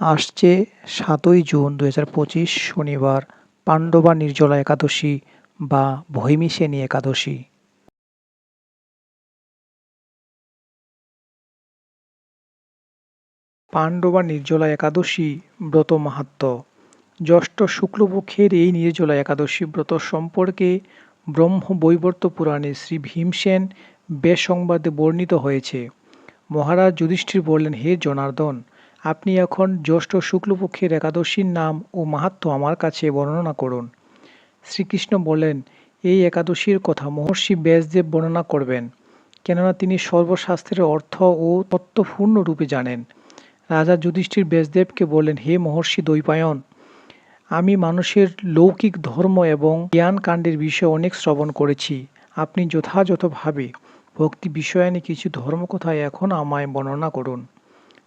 আসছে সাতই জুন দু পঁচিশ শনিবার পাণ্ডবা নির্জলা একাদশী বা ভৈমিসেনী একাদশী। পাণ্ডবা নির্জলা একাদশী ব্রত মাহাত্ম্য জ্যৈষ্ঠ শুক্লপক্ষের এই নির্জলা একাদশী ব্রত সম্পর্কে ব্রহ্ম বৈবর্ত পুরাণে শ্রী ভীমসেন বেশ সংবাদে বর্ণিত হয়েছে। মহারাজ যুধিষ্ঠির বললেন, হে জনার্দন আপনি এখন জ্যৈষ্ঠ শুক্লপক্ষের একাদশীর নাম ও মাহাত্ম্য আমার কাছে বর্ণনা করুন। শ্রীকৃষ্ণ বলেন, এই একাদশীর কথা মহর্ষি ব্যাসদেব বর্ণনা করবেন, কেননা তিনি সর্বশাস্ত্রের অর্থ ও তত্ত্বপূর্ণ রূপে জানেন। রাজা যুধিষ্ঠির ব্যাসদেবকে বলেন, হে মহর্ষি দৈপায়ন আমি মানুষের লৌকিক ধর্ম এবং জ্ঞান কাণ্ডের বিষয়ে অনেক শ্রবণ করেছি। আপনি যথাযথভাবে ভক্তি বিষয়ানে কিছু ধর্মকথা এখন আমায় বর্ণনা করুন।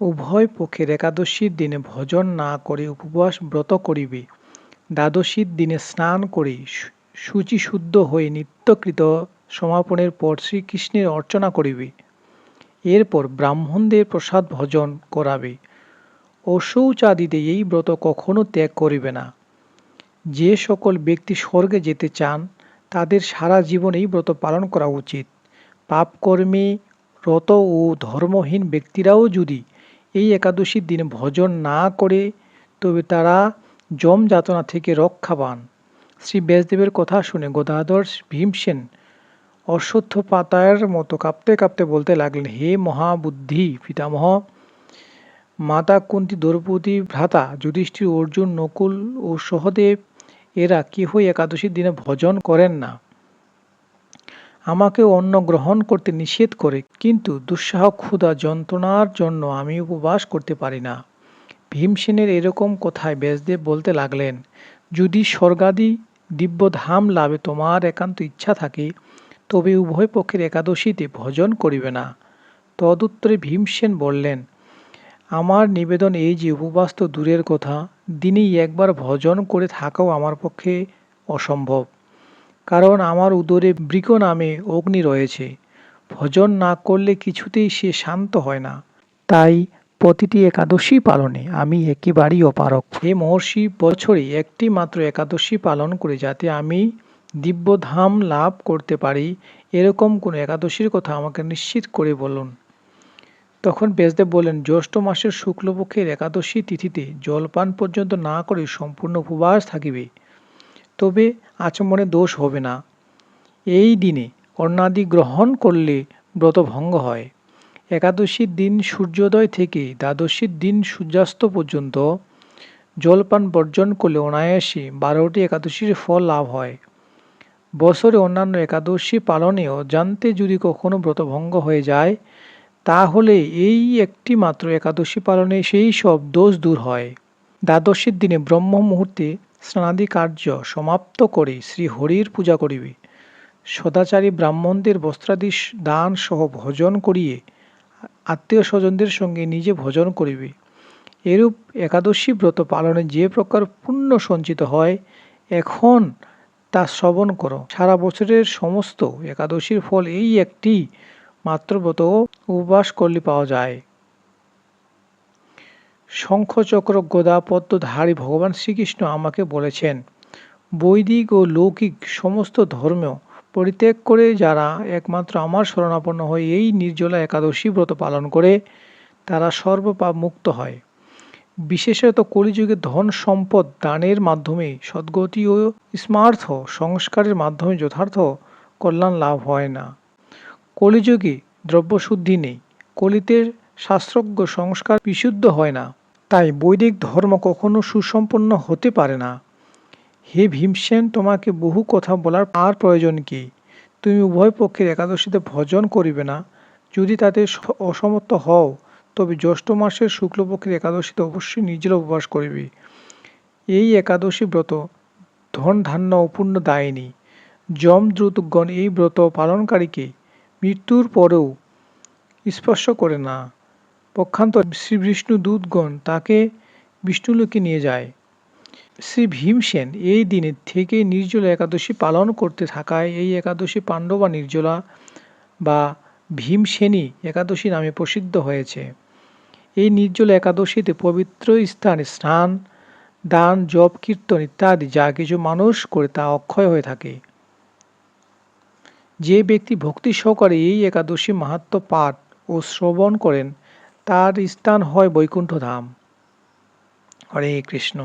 উভয় পক্ষের একাদশীর দিনে ভজন না করে উপবাস ব্রত করিবে। দ্বাদশীর দিনে স্নান করে শুচিশুদ্ধ হয়ে নিত্যকৃত সমাপনের পর শ্রীকৃষ্ণের অর্চনা করিবে। এরপর ব্রাহ্মণদের প্রসাদ ভজন করাবে। অশৌচাদিতে এই ব্রত কখনো ত্যাগ করিবে না। যে সকল ব্যক্তি স্বর্গে যেতে চান, তাদের সারা জীবন এই ব্রত পালন করা উচিত। পাপকর্মে রত ও ধর্মহীন ব্যক্তিরাও যদি এই একাদশীর দিনে ভজন না করে তবে তারা যম যাতনা থেকে রক্ষা পান। শ্রী ব্যাসদেবের কথা শুনে গদাধর ভীমসেন অশ্বত্থ পাতায়ের মতো কাঁপতে কাঁপতে বলতে লাগলেন, হে মহাবুদ্ধি পিতামহ, মাতা কুন্তি দ্রৌপদী ভ্রাতা, যুধিষ্ঠির অর্জুন, নকুল ও সহদেব, এরা কেহই একাদশীর দিনে ভজন করেন না। আমাকে অন্ন গ্রহণ করতে নিষেধ করে, কিন্তু দুঃসাহ ক্ষুধা যন্ত্রণার জন্য আমি উপবাস করতে পারি না। ভীমসেনের এরকম কথায় ব্যাসদেব বলতে লাগলেন, যদি স্বর্গাদি দিব্যধাম লাভে তোমার একান্ত ইচ্ছা থাকে, তবে উভয় পক্ষের একাদশীতে ভজন করিবে না। তদুত্তরে ভীমসেন বললেন, আমার নিবেদন এই যে উপবাস তো দূরের কথা, দিনেই একবার ভজন করে থাকাও আমার পক্ষে অসম্ভব। কারণ আমার উদরে বৃক নামে অগ্নি রয়েছে। ভজন না করলে কিছুতেই সে শান্ত হয় না। তাই প্রতিটি একাদশী পালনে আমি একেবারেই অপারক হে মহর্ষি, বছরে একটি মাত্র একাদশী পালন করে যাতে আমি দিব্যধাম লাভ করতে পারি, এরকম কোনো একাদশীর কথা আমাকে নিশ্চিত করে বলুন। তখন ব্যাসদেব বলেন জ্যৈষ্ঠ মাসের শুক্লপক্ষের একাদশী তিথিতে জলপান পর্যন্ত না করে সম্পূর্ণ উপবাস থাকিবে। তবে আচমনে দোষ হবে না। এই দিনে অন্নাদি গ্রহণ করলে ব্রত ভঙ্গ হয়। একাদশীর দিন সূর্যোদয় থেকে দ্বাদশীর দিন সূর্যাস্ত পর্যন্ত জলপান বর্জন করলে অনায়াসে বারোটি একাদশীর ফল লাভ হয়। বছরে অন্যান্য একাদশী পালনেও জানতে যদি কখনো ব্রতভঙ্গ হয়ে যায়, তাহলে এই একটি মাত্র একাদশী পালনে সেই সব দোষ দূর হয়। দ্বাদশীর দিনে ব্রহ্ম মুহূর্তে স্নানাদি কার্য সমাপ্ত করে শ্রী হরির পূজা করিবে। সদাচারী ব্রাহ্মণদের বস্ত্রাদি দান সহ ভজন করিয়ে আত্মীয় স্বজনদের সঙ্গে নিজে ভজন করিবে। এরূপ একাদশী ব্রত পালনে যে প্রকার পুণ্য সঞ্চিত হয়, এখন তা শ্রবণ করো। সারা বছরের সমস্ত একাদশীর ফল এই একটি মাত্র ব্রত উপবাস করলে পাওয়া যায়। শঙ্খচক্র গদা পদ্মধারী ভগবান শ্রীকৃষ্ণ আমাকে বলেছেন, বৈদিক ও লৌকিক সমস্ত ধর্ম পরিত্যাগ করে যারা একমাত্র আমার শরণাপন্ন হয়ে এই নির্জলা একাদশী ব্রত পালন করে, তারা সর্বপাপ মুক্ত হয়। বিশেষত কলিযুগে ধন সম্পদ দানের মাধ্যমে সদ্গতি ও স্মার্থ সংস্কারের মাধ্যমে যথার্থ কল্যাণ লাভ হয় না। কলিযুগে দ্রব্যশুদ্ধি নেই। কলিতে শাস্ত্রজ্ঞ সংস্কার বিশুদ্ধ হয় না। তাই বৈদিক ধর্ম কখনো সুসম্পন্ন হতে পারে না। হে ভীমসেন, তোমাকে বহু কথা বলার আর প্রয়োজন কি? তুমি উভয় পক্ষের একাদশীতে ভজন করিবে না। যদি তাতে অসমর্থ হও, তবে জ্যৈষ্ঠ মাসের শুক্লপক্ষের একাদশীতে অবশ্যই নিজের উপবাস করিবে। এই একাদশী ব্রত ধন ধান্য পুণ্য দায়নি যম দ্রুতগণ এই ব্রত পালনকারীকে মৃত্যুর পরেও স্পর্শ করে না। পক্ষান্তর শ্রী বিষ্ণু দূতগণ তাকে বিষ্ণুলোকে নিয়ে যায়। শ্রী ভীমসেন এই দিনের থেকে নির্জলা একাদশী পালন করতে থাকায় এই একাদশী পাণ্ডবা নির্জলা বা ভীমসেনী একাদশী নামে প্রসিদ্ধ হয়েছে। এই নির্জলা একাদশীতে পবিত্র স্থানে স্নান, দান, জপ, কীর্তন ইত্যাদি যা কিছু মানুষ করে তা অক্ষয় হয়ে থাকে। যে ব্যক্তি ভক্তি সহকারে এই একাদশী মাহাত্ম পাঠ ও শ্রবণ করেন তার স্থান হয় বৈকুণ্ঠ ধাম হরে কৃষ্ণ।